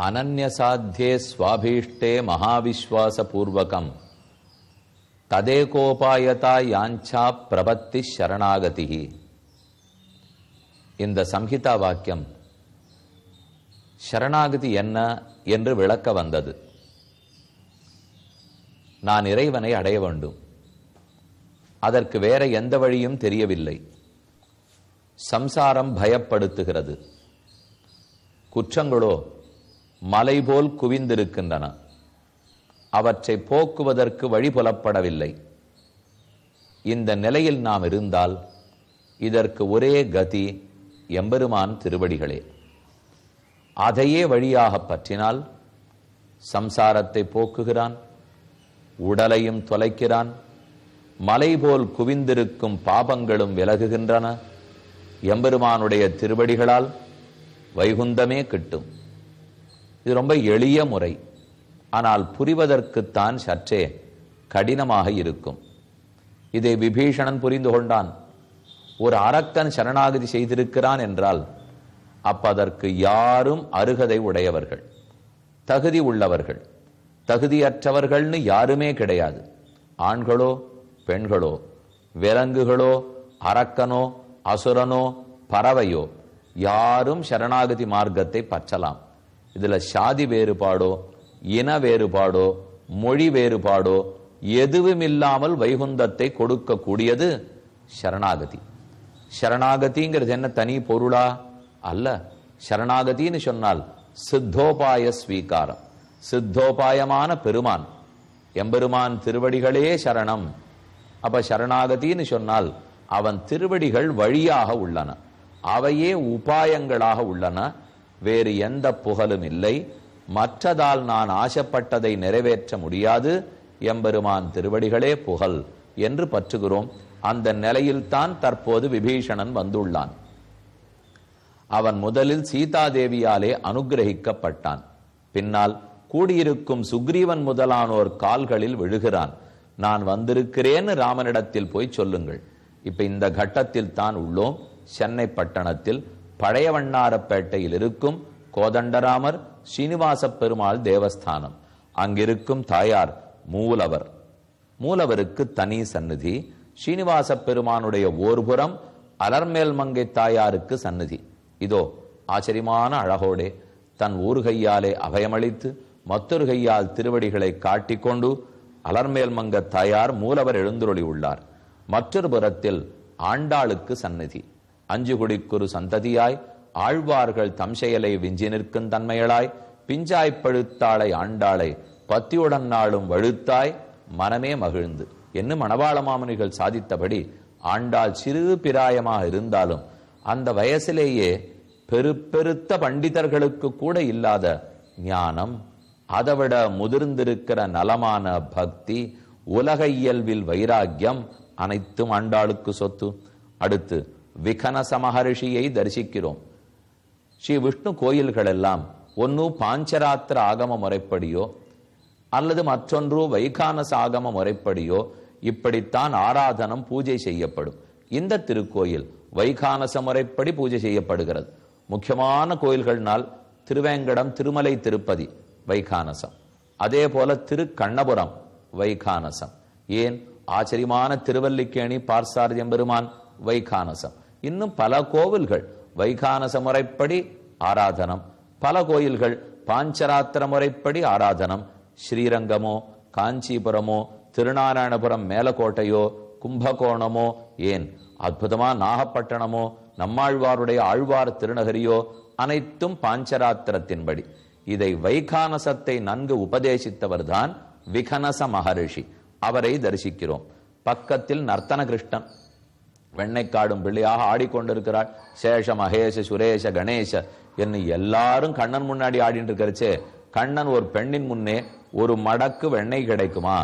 அனன்யசாத்தியே சுவாபீஷ்டே மகாவிஸ்வாச பூர்வகம் ததேகோபாயதா யாஞ்சா பிரபத்தி சரணாகதி இந்த சம்ஹிதா வாக்கியம் சரணாகதி என்ன? என்று விளக்க வந்தது. நான் இறைவனை அடைய வேண்டும். அதற்கு வேற எந்த வழியும் தெரியவில்லை. சம்சாரம் பயப்படுத்துகிறது. குற்றங்களோ மலை போல் குவிந்திருக்கின்றன. அவற்றை போக்குவதற்கு வழி புலப்படவில்லை இந்த நிலையில் நாம் இருந்தால் இதற்கு ஒரே கதி எம்பெருமான் திருவடிகளே. அதையே வழியாக பற்றினால் சம்சாரத்தை போக்குகிறான் உடலையும் தொலைக்கிறான் மலை போல் குவிந்திருக்கும் பாபங்களும் விலகுகின்றன. எம்பெருமானுடைய திருவடிகளால் வைகுந்தமே கிட்டும். இது ரொம்ப எளிய முறை. ஆனால் புரிவதற்குத்தான் சற்றே கடினமாக இருக்கும். இதை விபீஷணன் புரிந்து கொண்டான். ஒரு அரக்கன் சரணாகதி செய்திருக்கிறான் என்றால் அப்ப அதற்கு யாரும் அருகதை உடையவர்கள் தகுதி உள்ளவர்கள் தகுதியற்றவர்கள்னு யாருமே கிடையாது. ஆண்களோ பெண்களோ விலங்குகளோ அரக்கனோ அசுரனோ பறவையோ யாரும் சரணாகதி மார்க்கத்தை பற்றலாம். இதுல சாதி வேறுபாடோ இன வேறுபாடோ மொழி வேறுபாடோ எதுவுமில்லாமல் வைகுந்தத்தை கொடுக்கக்கூடியது சரணாகதி. சரணாகதிங்கிறது என்ன தனி பொருளா? அல்ல. சரணாகதின்னு சொன்னால் சித்தோபாய ஸ்வீகாரம். சித்தோபாயமான பெருமான். எம்பெருமான் திருவடிகளே சரணம். அப்ப சரணாகதின்னு சொன்னால் அவன் திருவடிகள் வழியாக உள்ளன. அவையே உபாயங்களாக உள்ளன. வேறு எந்த புகழும் இல்லை. மற்றதால் நான் ஆசைப்பட்டதை நிறைவேற்ற முடியாது. எம்பெருமான் திருவடிகளே புகழ் என்று பற்றுகிறோம். அந்த நிலையில்தான் தற்போது விபீஷணன் வந்துள்ளான். அவன் முதலில் சீதாதேவியாலே அனுகிரகிக்கப்பட்டான். பின்னால் கூடியிருக்கும் சுக்ரீவன் முதலானோர் கால்களில் விழுகிறான். நான் வந்திருக்கிறேன்னு ராமனிடத்தில் போய் சொல்லுங்கள். இப்ப இந்த கட்டத்தில் தான் உள்ளோம். சென்னை பட்டணத்தில் பழைய வண்ணாரப்பேட்டையில் இருக்கும் கோதண்டராமர் ஸ்ரீனிவாச பெருமாள் தேவஸ்தானம். அங்கிருக்கும் தாயார் மூலவர். மூலவருக்கு தனி சந்நிதி. ஸ்ரீனிவாச பெருமானுடைய ஓர்புறம் அலர்மேல் மங்கை தாயாருக்கு சந்நிதி. இதோ ஆச்சரியமான அழகோடே தன் ஊர் கையாலே அபயமளித்து மற்றொரு கையால் திருவடிகளை காட்டிக்கொண்டு அலர்மேல் மங்க தாயார் மூலவர் எழுந்துருளி உள்ளார் மற்றொரு புறத்தில் ஆண்டாளுக்கு சந்நிதி. அஞ்சு குடிக்குரு சந்ததியாய் ஆழ்வார்கள் தம் செயலை விஞ்சி நிற்கும் தன்மையளாய் பிஞ்சாய் பழுத்தாளை ஆண்டாளை பத்தியுடன் நாளும் வழுத்தாய் மனமே மகிழ்ந்து. என்ன மணவாள மாமனிகள் சாதித்தபடி ஆண்டாள் சிறு பிராயமாக இருந்தாலும் அந்த வயசிலேயே பெருப்பெருத்த பண்டிதர்களுக்கு கூட இல்லாத ஞானம் அதைவிட முதிர்ந்திருக்கிற நலமான பக்தி உலக இயல்பில் வைராக்கியம் அனைத்தும் ஆண்டாளுக்கு சொத்து. அடுத்து விகனச மகரிஷியை தரிசிக்கிறோம். ஸ்ரீ விஷ்ணு கோயில்கள் எல்லாம் ஒன்று பாஞ்சராத்திர ஆகம முறைப்படியோ அல்லது மற்றொன்று வைகானச ஆகம முறைப்படியோ இப்படித்தான் ஆராதனம் பூஜை செய்யப்படும். இந்த திருக்கோயில் வைகானச முறைப்படி பூஜை செய்யப்படுகிறது. முக்கியமான கோயில்கள்னால் திருவேங்கடம் திருமலை திருப்பதி வைகானசம். அதே போல திருக்கண்ணபுரம் வைகானசம். ஏன்? ஆச்சரியமான திருவல்லிக்கேணி பார்சாரதியம் பெருமான் வைகானசம். இன்னும் பல கோவில்கள் வைகானச முறைப்படி ஆராதனம். பல கோயில்கள் பாஞ்சராத்திர முறைப்படி ஆராதனம். ஸ்ரீரங்கமோ காஞ்சிபுரமோ திருநாராயணபுரம் மேலக்கோட்டையோ கும்பகோணமோ ஏன்? அற்புதமா நாகப்பட்டினமோ நம்மாழ்வாருடைய ஆழ்வார் திருநகரியோ அனைத்தும் பாஞ்சராத்திரத்தின்படி. இதை வைகானசத்தை நன்கு உபதேசித்தவர்தான் விகனச மகரிஷி. அவரை தரிசிக்கிறோம். பக்கத்தில் நர்த்தன கிருஷ்ணன் வெண்ணைக்காடும் பிள்ளையாக ஆடிக்கொண்டிருக்கிறாள். சேஷ மகேஷ சுரேஷ கணேச என்று எல்லாரும் கண்ணன் முன்னாடி ஆடிட்டு இருக்கிறச்சே கண்ணன் ஒரு பெண்ணின் முன்னே ஒரு மடக்கு வெண்ணெய் கிடைக்குமா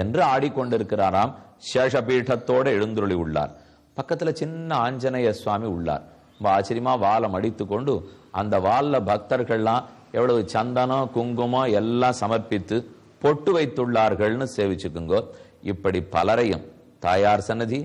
என்று ஆடிக்கொண்டிருக்கிறாராம். சேஷபீட்டத்தோடு எழுந்துருளி உள்ளார். பக்கத்துல சின்ன ஆஞ்சநேய சுவாமி உள்ளார். ரொம்ப ஆச்சரியமாக வாழை மடித்து கொண்டு அந்த வால்ல பக்தர்கள்லாம் எவ்வளவு சந்தனம் குங்குமம் எல்லாம் சமர்ப்பித்து பொட்டு வைத்துள்ளார்கள்னு சேவிச்சுக்குங்கோ. இப்படி பலரையும் தாயார் சன்னதி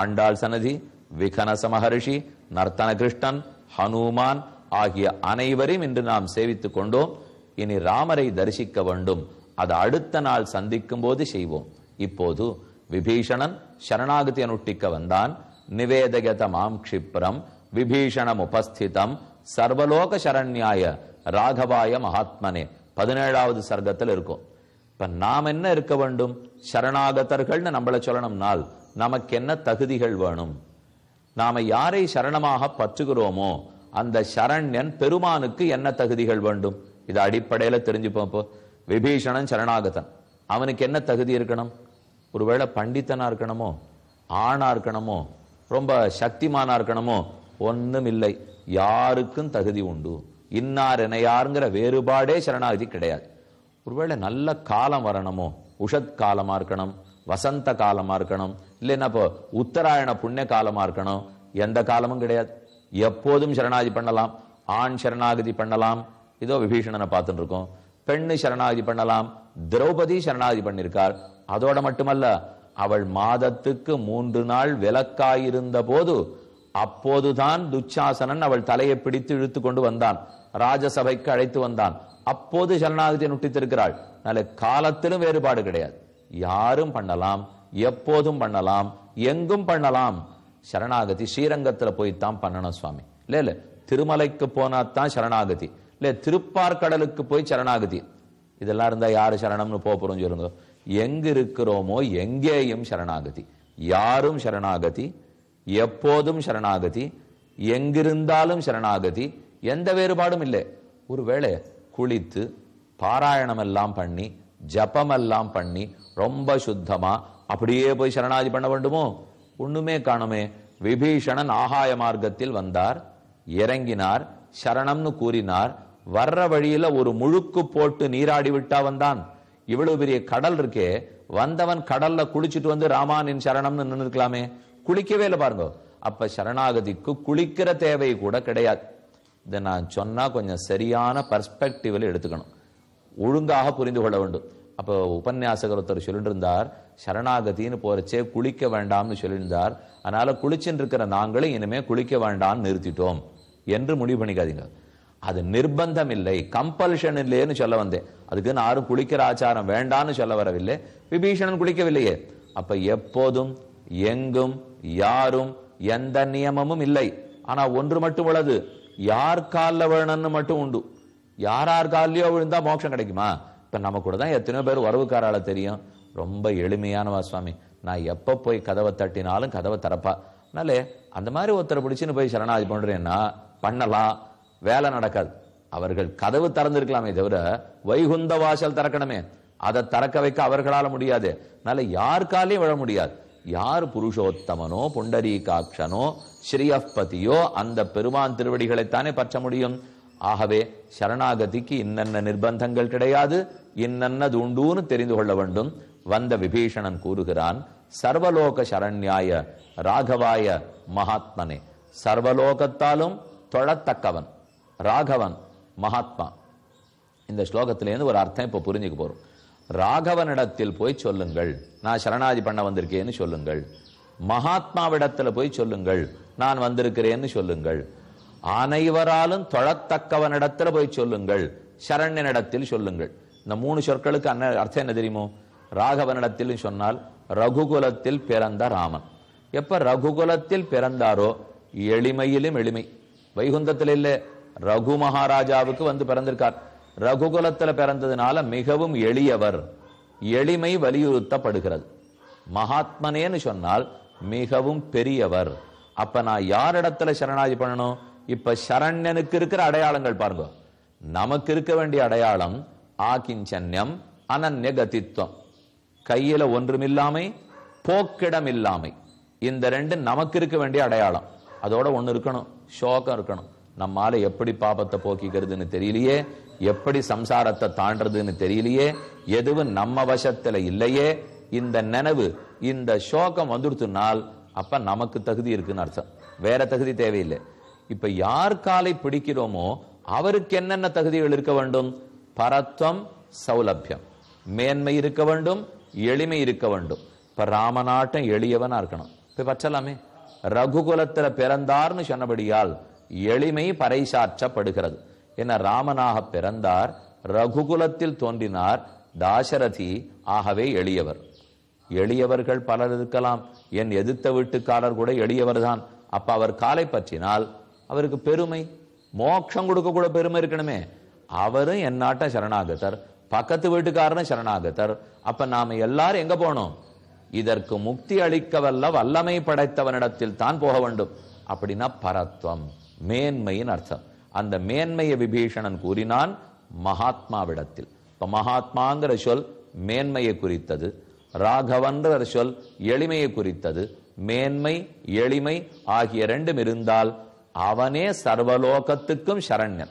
ஆண்டாள் சன்னதி விகனச மகரிஷி நர்த்தன கிருஷ்ணன் ஹனுமான் ஆகிய அனைவரையும் இன்று நாம் சேவித்துக் கொண்டோம். இனி ராமரை தரிசிக்க வேண்டும். அது அடுத்த நாள் சந்திக்கும் போது செய்வோம். இப்போது விபீஷணன் சரணாகதி அனுஷ்டிக்க வந்தான். நிவேதகத மாம் க்ஷிப்ரம் விபீஷணம் உபஸ்திதம் சர்வலோக சரண்யாய ராகவாய மகாத்மனே. பதினேழாவது சர்க்கத்தில் இருக்கும். இப்ப நாம் என்ன இருக்க வேண்டும்? சரணாகதர்கள்னு நம்மள சொல்லணும்னால் நமக்கு என்ன தகுதிகள் வேணும்? நாம யாரை சரணமாக பற்றுகிறோமோ அந்த சரண்யன் பெருமானுக்கு என்ன தகுதிகள் வேண்டும்? இது அடிப்படையில தெரிஞ்சுப்போம் இப்போ. விபீஷணன் சரணாகதன். அவனுக்கு என்ன தகுதி இருக்கணும்? ஒருவேளை பண்டித்தனா இருக்கணுமோ ஆணா இருக்கணுமோ ரொம்ப சக்திமானா இருக்கணுமோ ஒன்றும் இல்லை யாருக்கும் தகுதி உண்டு. இன்னார் எனையாருங்கிற வேறுபாடே சரணாகதி கிடையாது. ஒருவேளை நல்ல காலம் வரணுமோ? உஷத் காலமா இருக்கணும் வசந்த காலமா இருக்கணும் இல்லைன்னா இப்போ உத்தராயண புண்ணிய காலமா இருக்கணும். எந்த காலமும் கிடையாது. எப்போதும் சரணாகதி பண்ணலாம். ஆண் சரணாகதி பண்ணலாம். இதோ விபீஷணனை பார்த்துட்டு இருக்கோம். பெண்ணு சரணாகதி பண்ணலாம். திரௌபதி சரணாகதி பண்ணியிருக்கார் அதோட மட்டுமல்ல அவள் மாதத்துக்கு மூன்று நாள் விலக்காயிருந்த போது அப்போதுதான் துச்சாசனன் அவள் தலையை பிடித்து இழுத்து கொண்டு வந்தான். ராஜசபைக்கு அழைத்து வந்தான். அப்போது சரணாகதியை நுட்டித்திருக்கிறாள். நல்ல காலத்திலும் வேறுபாடு கிடையாது. யாரும் பண்ணலாம் எப்போதும் பண்ணலாம் எங்கும் பண்ணலாம். சரணாகதி ஸ்ரீரங்கத்துல போய்த்தான் பண்ணணும் சுவாமி. இல்லை இல்ல திருமலைக்கு போனாதான் சரணாகதி. இல்ல திருப்பார்கடலுக்கு போய் சரணாகதி. இதெல்லாம் இருந்தா யாரு சரணம்னு போகிறோம் சொல்லுங்க. எங்கு இருக்கிறோமோ எங்கேயும் சரணாகதி. யாரும் சரணாகதி எப்போதும் சரணாகதி எங்கிருந்தாலும் சரணாகதி எந்த வேறுபாடும் இல்லை. ஒருவேளை குளித்து பாராயணம் எல்லாம் பண்ணி ஜபமெல்லாம் பண்ணி ரொம்ப சுத்தமா அப்படியே போய் சரணாதி பண்ண வேண்டுமோ? ஒண்ணுமே காணுமே. விபீஷணன் ஆகாய மார்க்கத்தில் வந்தார் இறங்கினார் சரணம்னு கூறினார். வர்ற வழியில ஒரு முழுக்கு போட்டு நீராடி விட்டா வந்தான். இவ்வளவு பெரிய கடல் இருக்கே வந்தவன் கடல்ல குளிச்சுட்டு வந்து ராமானின் சரணம்னு நின்று இருக்கலாமே குளிக்கவே இல்லை பாருங்க. அப்ப சரணாகதிக்கு குளிக்கிற தேவை கூட கிடையாது. இதை நான் சொன்னால் கொஞ்சம் சரியான பர்ஸ்பெக்டிவில் எடுத்துக்கணும். ஒழுங்காக புரிந்து கொள்ள வேண்டும். அப்போ உபன்யாசகர் ஒருத்தர் சொல்லிட்டு இருந்தார் சரணாகதின்னு போறச்சே குளிக்க வேண்டாம்னு சொல்லியிருந்தார். அதனால் குளிச்சுட்டு இருக்கிற நாங்களும் இனிமேல் குளிக்க வேண்டாம்னு நிறுத்திட்டோம். என்று முடிவு பண்ணிக்காதீங்க. அது நிர்பந்தம் இல்லை. கம்பல்ஷன் இல்லைன்னு சொல்ல வந்தேன். அதுக்கு யாரும் குளிக்கிற ஆச்சாரம் வேண்டான்னு சொல்ல வரவில்லை. விபீஷணன் குளிக்கவில்லையே. அப்ப எப்போதும் எங்கும் யாரும் எந்த நியமமும் இல்லை. ஆனா ஒன்று மட்டும் உள்ளது. யார் காலில் வேணும்னு மட்டும் உண்டு. யார் யார் காலிலையோ விழுந்தா மோட்சம் கிடைக்குமா? இப்போ நம்ம கூட தான் எத்தனையோ பேர் உறவுக்காரால தெரியும். ரொம்ப எளிமையானவா சுவாமி. நான் எப்போ போய் கதவை தட்டினாலும் கதவை திறப்பா. அதனாலே அந்த மாதிரி ஒருத்தரை பிடிச்சின்னு போய் சரணாதி பண்ணுறேன்னா பண்ணலாம். வேலை நடக்காது. அவர்கள் கதவு திறந்திருக்கலாமே தவிர வைகுந்த வாசல் திறக்கணுமே. அதை திறக்க வைக்க அவர்களால முடியாது. அதனால யார் காலையும் விழ முடியாது. யார் புருஷோத்தமனோ புண்டரீகாட்சனோ ஸ்ரீயப்பதியோ அந்த பெருமான் திருவடிகளைத்தானே பற்ற முடியும்? ஆகவே சரணாகதிக்கு இன்னென்ன நிர்பந்தங்கள் கிடையாது? இன்னன்னது உண்டுன்னு தெரிந்து கொள்ள வேண்டும். வந்த விபீஷணன் கூறுகிறான் சர்வலோக சரண்யாய ராகவாய மகாத்மனே சர்வலோகத்தாலும் தொழத்தக்கவன் ராகவன் மகாத்மா. இந்த ஸ்லோகத்திலேருந்து ஒரு அர்த்தம் இப்ப புரிஞ்சுக்க போறோம். ராகவனிடத்தில் போய் சொல்லுங்கள். நான் சரணாதி பண்ண வந்திருக்கேன்னு சொல்லுங்கள். மகாத்மாவிடத்துல போய் சொல்லுங்கள். நான் வந்திருக்கிறேன்னு சொல்லுங்கள். அனைவராலும் தொழத்தக்கவனிடத்துல போய் சொல்லுங்கள். சரண்யனிடத்தில் சொல்லுங்கள். இந்த மூணு சொற்களுக்கு அன்ன அர்த்தம் என்ன தெரியுமோ? ராகவனிடத்தில் சொன்னால் ரகுகுலத்தில் பிறந்த ராமன். எப்ப ரகுகுலத்தில் பிறந்தாரோ? எளிமையிலும் எளிமை. வைகுந்தத்தில் இல்லை ரகு மகாராஜாவுக்கு வந்து பிறந்திருக்கார். ரகுகுலத்தில் பிறந்ததுனால மிகவும் எளியவர். எளிமை வலியுறுத்தப்படுகிறது. மகாத்மனேன்னு சொன்னால் மிகவும் பெரியவர். அப்ப நான் யாரிடத்துல சரணாதி பண்ணணும்? இப்ப சரண்யனுக்கு இருக்கிற அடையாளங்கள் பாருங்க. நமக்கு இருக்க வேண்டிய அடையாளம் ஆகிஞ்சன்யம் அனன்ய கதித்வம் கையில ஒன்றுமில்லாமை போக்கிடம் இல்லாமை இந்த ரெண்டு நமக்கு இருக்க வேண்டிய அடையாளம். அதோட ஒன்று இருக்கணும் சோகம் இருக்கணும். நம்மால எப்படி பாபத்தை போக்கிக்கிறதுன்னு தெரியலையே? எப்படி சம்சாரத்தை தாண்டதுன்னு தெரியலையே? எதுவும் நம்ம வசத்துல இல்லையே? இந்த நினைவு இந்த சோகம் வந்துடுத்துனால் அப்ப நமக்கு தகுதி இருக்குன்னு அர்த்தம். வேற தகுதி தேவையில்லை. இப்ப யார் காலை பிடிக்கிறோமோ அவருக்கு என்னென்ன தகுதிகள் இருக்க வேண்டும்? பரத்வம் சௌலபியம். மேன்மை இருக்க வேண்டும் எளிமை இருக்க வேண்டும். இப்ப ராமநாட்டம் எளியவனா இருக்கணும். இப்ப பற்றலாமே ரகுகுலத்துல பிறந்தார்னு சொன்னபடியால் எளிமை பறைசாற்றப்படுகிறது. என ராமனாக பிறந்தார் ரகுகுலத்தில் தோன்றினார் தாசரதி ஆகவே எளியவர். எளியவர்கள் பலர் இருக்கலாம். என் எதிர்த்த வீட்டுக்காரர் கூட எளியவர்தான். அப்ப அவர் காலை பற்றினால் அவருக்கு பெருமை. மோட்சம் கொடுக்க கூட பெருமை இருக்கணுமே. அவரும் என்னாட்ட சரணாகத்தர் பக்கத்து வீட்டுக்காரனும் சரணாகதர் அப்ப நாம எல்லாரும் எங்க போனோம்? இதற்கு முக்தி அளிக்கவல்ல வல்லமை படைத்தவனிடத்தில் தான் போக வேண்டும். அப்படின்னா பரத்வம். மேன்மையின் அர்த்தம். அந்த மேன்மையை விபீஷணன் கூறினான் மகாத்மாவிடத்தில். இப்போ மகாத்மாங்கிற சொல் மேன்மையை குறித்தது. ராகவன்ற சொல் எளிமையை குறித்தது. மேன்மை எளிமை ஆகிய ரெண்டும் இருந்தால் அவனே சர்வலோகத்துக்கும் சரண்யன்.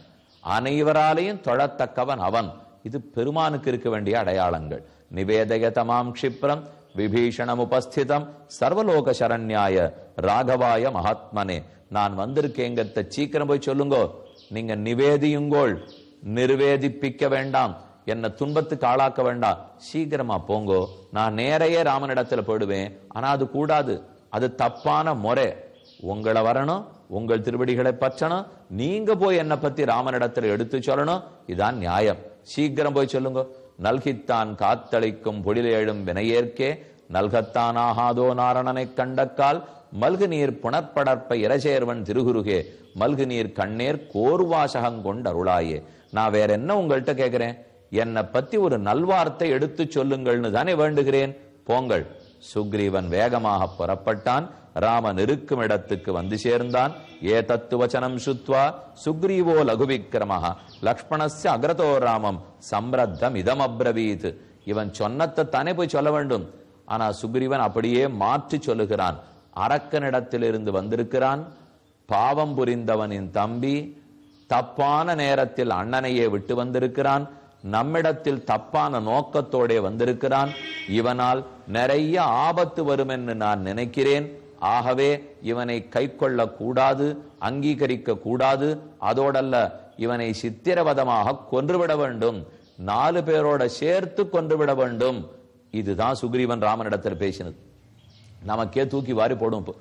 அனைவராலையும் தொழத்தக்கவன் அவன். இது பெருமானுக்கு இருக்க வேண்டிய அடையாளங்கள். நிவேதயதமாம் க்ஷிப்ரம் விபீஷணம் உபஸ்திதம் சர்வலோக சரண்யாய ராகவாய மகாத்மனே. நான் வந்திருக்கேங்கிறத சீக்கிரம் போய் சொல்லுங்கோ. நீங்க நிவேதியுங்கோள் நிர்வேதிப்பிக்க வேண்டாம். என்ன துன்பத்துக்கு ஆளாக்க வேண்டாம். சீக்கிரமா போங்கோ. நான் நேரையே ராமனிடத்துல போயிடுவேன். ஆனா அது கூடாது. அது தப்பான முறை. உங்களை வரணும் உங்கள் திருவடிகளை பற்றணும். நீங்க போய் என்னை பத்தி ராமனிடத்துல எடுத்து சொல்லணும். இதான் நியாயம். சீக்கிரம் போய் சொல்லுங்க. நல்கித்தான் காத்தளிக்கும் பொழிலேழும் வினையேற்கே. நல்கத்தான் ஆகாதோ நாரணனை கண்டக்கால். மல்கு நீர் புனற்படற்ப இரசேர்வன் திருகுருகே மல்கு நீர் கண்ணேர் கோர்வாசகங்கொண்டு அருளாயே. நான் வேற என்ன உங்கள்கிட்ட கேட்கிறேன் என்னை பத்தி ஒரு நல்வார்த்தை எடுத்து சொல்லுங்கள்னு தானே வேண்டுகிறேன். போங்கள். சுக்ரீவன் வேகமாக புறப்பட்டான். ராமன் இருக்கும் இடத்துக்கு வந்து சேர்ந்தான். ஏ தத்துவச்சனம் சுத்வா சுக்ரீவோ லகுவிக்கிரமஹா. லக்ஷ்மணஸ் அகரதோ ராமம் சம்ரத்தம் இதம் அப்ரவீத் இவன் சொன்னத்தை தானே போய் சொல்ல வேண்டும். ஆனா சுக்ரீவன் அப்படியே மாற்றி சொல்லுகிறான். அரக்கனிடத்திலிருந்து வந்திருக்கிறான். பாவம் புரிந்தவனின் தம்பி தப்பான நேரத்தில் அண்ணனையே விட்டு வந்திருக்கிறான். நம்மிடத்தில் தப்பான நோக்கத்தோடே வந்திருக்கிறான். இவனால் நிறைய ஆபத்து வரும் என்று நான் நினைக்கிறேன். ஆகவே இவனை கை கூடாது அங்கீகரிக்க கூடாது. அதோடல்ல இவனை சித்திரவதமாக கொன்றுவிட வேண்டும். நாலு பேரோட சேர்த்து கொன்றுவிட வேண்டும். இதுதான் சுக்ரீவன் ராமனிடத்தில் பேசினது. நமக்கே தூக்கி வாரி போடும்.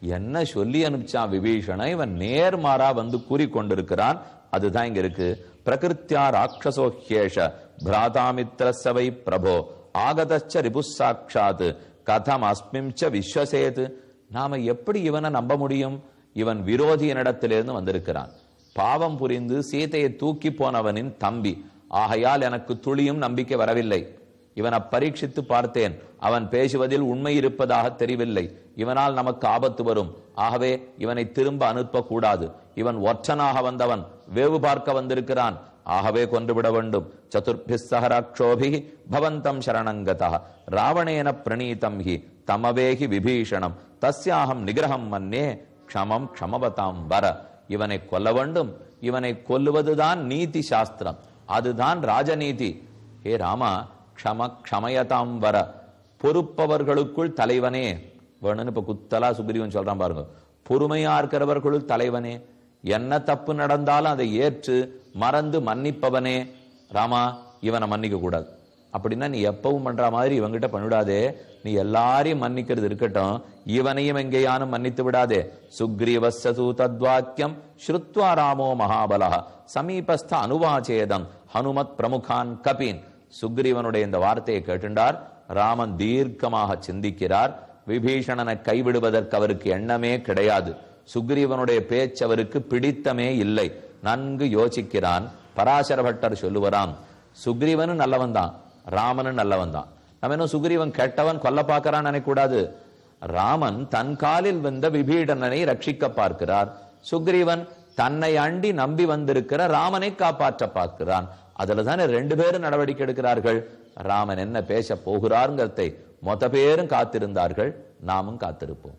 என்ன சொல்லி அனுப்பிச்சான் விபீஷண? இவன் நேர்மாறா வந்து கூறி கொண்டிருக்கிறான் அதுதான் இங்க இருக்கு. பிரகிருத்தியா ராட்சசோஹேஷ பிராதாமித்ர சவை பிரபோ. ஆகதச்ச ரிபுசாட்சாத். கதம் அஸ்மிம்ச விஸ்வசேத். நாம எப்படி இவனை நம்ப முடியும்? இவன் விரோதியனிடத்திலிருந்து வந்திருக்கிறான். பாவம் புரிந்து சீதையை தூக்கி போனவனின் தம்பி. ஆகையால் எனக்கு துளியும் நம்பிக்கை வரவில்லை. இவனை பரீட்சித்து பார்த்தேன். அவன் பேசுவதில் உண்மை இருப்பதாக தெரியவில்லை. இவனால் நமக்கு ஆபத்து வரும். ஆகவே இவனை திரும்ப அனுப்ப கூடாது இவன் ஒற்றனாக வந்தவன் வேவு பார்க்க வந்திருக்கிறான். ஆகவே கொன்றுவிட வேண்டும். சதுர்பி சஹராட்சோபி பவந்தம் சரணங்கதா ராவணேன பிரணீதம் ஹி. தமவேகி விபீஷணம். தஸ்யாகம் நிகிரகம் மன்னே. க்ஷமம் க்ஷமவதாம் வர. இவனை கொல்ல வேண்டும். இவனை கொல்லுவதுதான் நீதி சாஸ்திரம். அதுதான் ராஜநீதி. ஹே ராமா க்ஷம க்ஷமயதாம் வர. பொறுப்பவர்களுக்குள் தலைவனே. வேணும்னு இப்போ குத்தலா சுக்ரீவன் சொல்றான் பாருங்க. பொறுமையா இருக்கிறவர்களுள் தலைவனே. என்ன தப்பு நடந்தாலும் அதை ஏற்று மறந்து மன்னிப்பவனே. ராமா இவனை மன்னிக்க கூடாது. அப்படின்னா நீ எப்பவும் பண்ற மாதிரி இவங்கிட்ட பண்ணிவிடாதே நீ எல்லாரையும் மன்னிக்கிறது இருக்கட்டும். இவனையும் எங்கேயானும் மன்னித்து விடாதே. சுக்ரீவசூ தத்வாக்கியம் ஸ்ருத்வா ராமோ மகாபலா சமீபஸ்த அனுவாச்சேதம். ஹனுமத் பிரமுகான் கபீன். சுக்ரீவனுடைய இந்த வார்த்தையை கேட்டுண்டார். ராமன் தீர்க்கமாக சிந்திக்கிறார். விபீஷணனை கைவிடுவதற்கு அவருக்கு எண்ணமே கிடையாது. சுக்ரீவனுடைய பேச்சு அவருக்கு பிடித்தமே இல்லை. நன்கு யோசிக்கிறான். பராசர பட்டர் சொல்லுவராம் சுக்ரீவனு நல்லவன் தான் ராமனு நல்லவன் தான் நம்ம என்ன சுக்ரீவன் கெட்டவன் கொல்ல பார்க்கறான்னு நினைக்கூடாது ராமன் தன் காலில் வந்த விபீடனனை ரட்சிக்க பார்க்கிறார். சுக்ரீவன் தன்னை அண்டி நம்பி வந்திருக்கிற ராமனை காப்பாற்ற பார்க்கிறான். அதுல தானே ரெண்டு பேரும் நடவடிக்கை எடுக்கிறார்கள்? ராமன் என்ன பேச போகிறாருங்கிறதை மொத்த பேரும் காத்திருந்தார்கள். நாமும் காத்திருப்போம்.